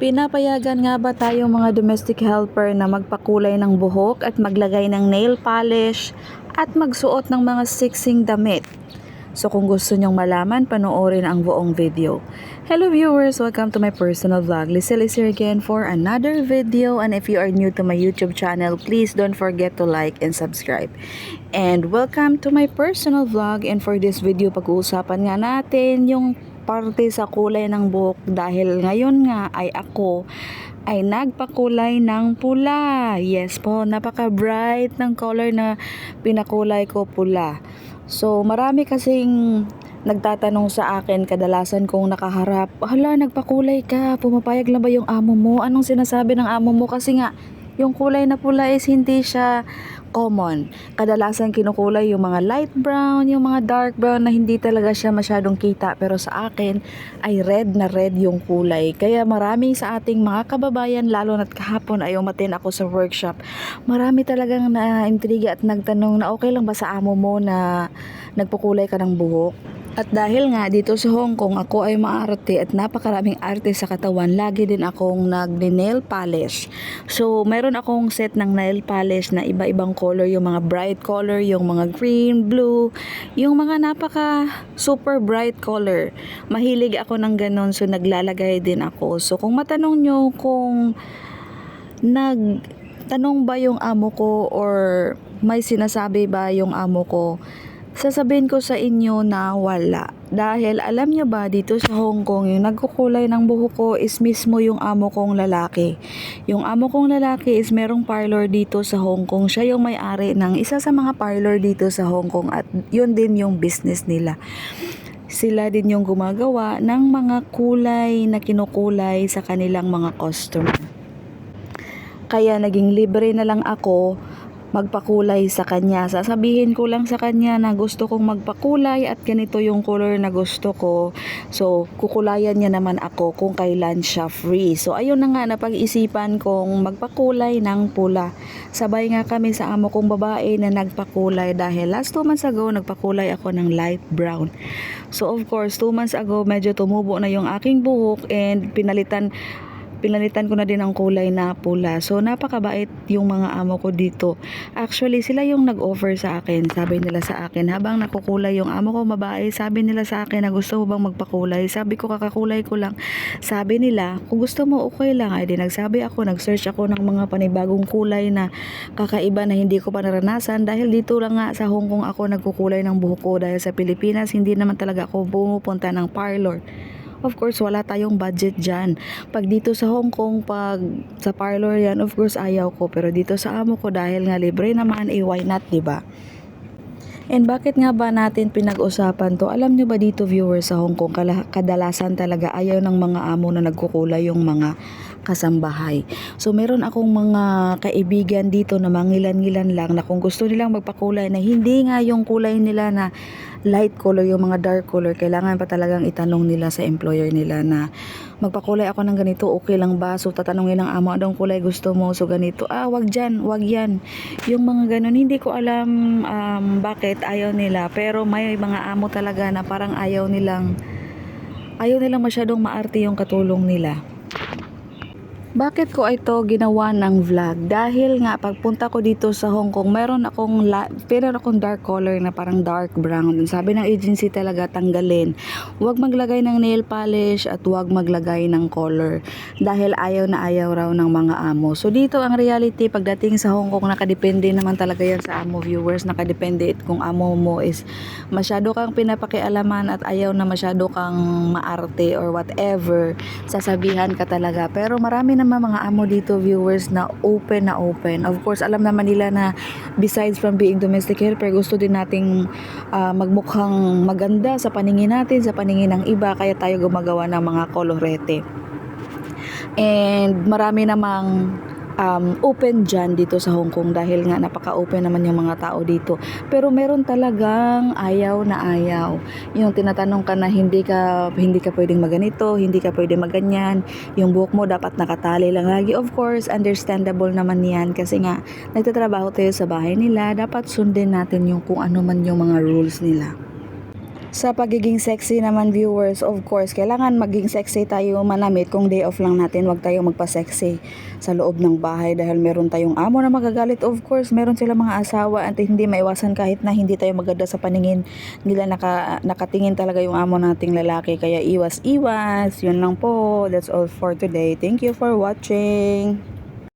Pinapayagan nga ba tayong mga domestic helper na magpakulay ng buhok at maglagay ng nail polish at magsuot ng mga siksing damit? So kung gusto nyong malaman, panoorin ang buong video. Hello viewers! Welcome to my personal vlog. Lisel is here again for another video and if you are new to my YouTube channel, please don't forget to like and subscribe. And welcome to my personal vlog and for this video, pag-uusapan nga natin yung parte sa kulay ng buhok dahil ngayon nga ay ako ay nagpakulay ng pula. Yes po, napaka-bright ng color na pinakulay ko pula. So, marami kasing nagtatanong sa akin kadalasan kong nakaharap, hala, nagpakulay ka, pumapayag lang ba yung amo mo? Anong sinasabi ng amo mo? Kasi nga, yung kulay na pula is hindi siya common. Kadalasan kinukulay yung mga light brown, yung mga dark brown na hindi talaga siya masyadong kita. Pero sa akin ay red na red yung kulay. Kaya marami sa ating mga kababayan, lalo na't kahapon ay umatin ako sa workshop. Marami talagang na-intriga at nagtanong na okay lang ba sa amo mo na nagpukulay ka ng buhok? At dahil nga dito sa Hong Kong ako ay maarte at napakaraming arte sa katawan, lagi din akong nag-nail polish. So, meron akong set ng nail polish na iba-ibang color, yung mga bright color, yung mga green, blue, yung mga napaka super bright color. Mahilig ako ng ganun, so naglalagay din ako. So, kung matanong nyo kung nag tanong ba yung amo ko or may sinasabi ba yung amo ko, sasabihin ko sa inyo na wala. Dahil alam nyo ba dito sa Hong Kong, yung nagkukulay ng buhok ko is mismo yung amo kong lalaki. Yung amo kong lalaki is merong parlor dito sa Hong Kong. Siya yung may-ari ng isa sa mga parlor dito sa Hong Kong at yun din yung business nila. Sila din yung gumagawa ng mga kulay na kinukulay sa kanilang mga customer. Kaya naging libre na lang ako magpakulay sa kanya. Sasabihin ko lang sa kanya na gusto kong magpakulay at ganito yung color na gusto ko. So, kukulayan niya naman ako kung kailan siya free. So, ayun na nga napag-isipan kong magpakulay ng pula. Sabay nga kami sa amo kong babae na nagpakulay dahil last 2 months ago nagpakulay ako ng light brown. So, of course, 2 months ago medyo tumubo na yung aking buhok and pinalitan pinalitan ko na din ang kulay na pula. So, napakabait yung mga amo ko dito. Actually, sila yung nag-offer sa akin. Sabi nila sa akin, habang nakukulay yung amo ko babae, sabi nila sa akin na gusto mo bang magpakulay? Sabi ko, kakakulay ko lang. Sabi nila, kung gusto mo, okay lang. Ay, di nagsabi ako, nag-search ako ng mga panibagong kulay na kakaiba na hindi ko pa naranasan. Dahil dito lang nga sa Hong Kong ako nagkukulay ng buhok ko. Dahil sa Pilipinas, hindi naman talaga ako pumupunta ng parlor. Of course, wala tayong budget dyan. Pag dito sa Hong Kong, pag sa parlor yan, of course, ayaw ko. Pero dito sa amo ko, dahil nga libre naman, eh, why not, ba? And bakit nga ba natin pinag-usapan to? Alam nyo ba dito viewers sa Hong Kong, kadalasan talaga ayaw ng mga amo na nagkukulay yung mga kasambahay. So meron akong mga kaibigan dito na mangilan-ngilan lang na kung gusto nilang magpakulay na hindi nga yung kulay nila na light color, yung mga dark color, kailangan pa talagang itanong nila sa employer nila na magpakulay ako ng ganito, okay lang ba? So tatanungin ng amo, anong kulay gusto mo? So ganito, ah wag dyan, wag yan. Yung mga ganun, hindi ko alam um, bakit ayaw nila. Pero may mga amo talaga na parang ayaw nilang, ayaw nilang masyadong maarte yung katulong nila. Bakit ko ito ginawa ng vlog? Dahil nga pagpunta ko dito sa Hong Kong, meron akong la- meron akong dark color na parang dark brown. Sabi ng agency talaga tanggalin. Huwag maglagay ng nail polish at huwag maglagay ng color dahil ayaw na ayaw raw ng mga amo. So dito ang reality pagdating sa Hong Kong nakadepende naman talaga yan sa amo viewers, nakadepende kung amo mo is masyado kang pinapakialaman at ayaw na masyado kang maarte or whatever, sasabihan ka talaga. Pero marami naman mga amo dito viewers na open na open. Of course, alam naman nila na besides from being domestic helper, gusto din nating ah, magmukhang maganda sa paningin natin, sa paningin ng iba, kaya tayo gumagawa ng mga kolorete. And marami namang um, open dyan dito sa Hong Kong dahil nga napaka-open naman yung mga tao dito. Pero meron talagang ayaw na ayaw. Yung tinatanong ka na hindi ka hindi ka pwedeng maganito, hindi ka pwedeng maganyan, yung buhok mo dapat nakatali lang lagi. Of course, understandable naman yan kasi nga nagtatrabaho tayo sa bahay nila, dapat sundin natin yung kung ano man yung mga rules nila. Sa pagiging sexy naman viewers, of course, kailangan maging sexy tayo manamit kung day off lang natin, wag tayo magpa-sexy sa loob ng bahay dahil meron tayong amo na magagalit. Of course, meron sila mga asawa at hindi maiwasan kahit na hindi tayo maganda sa paningin nila naka, nakatingin talaga yung amo nating lalaki. Kaya iwas-iwas. Yun lang po. That's all for today. Thank you for watching.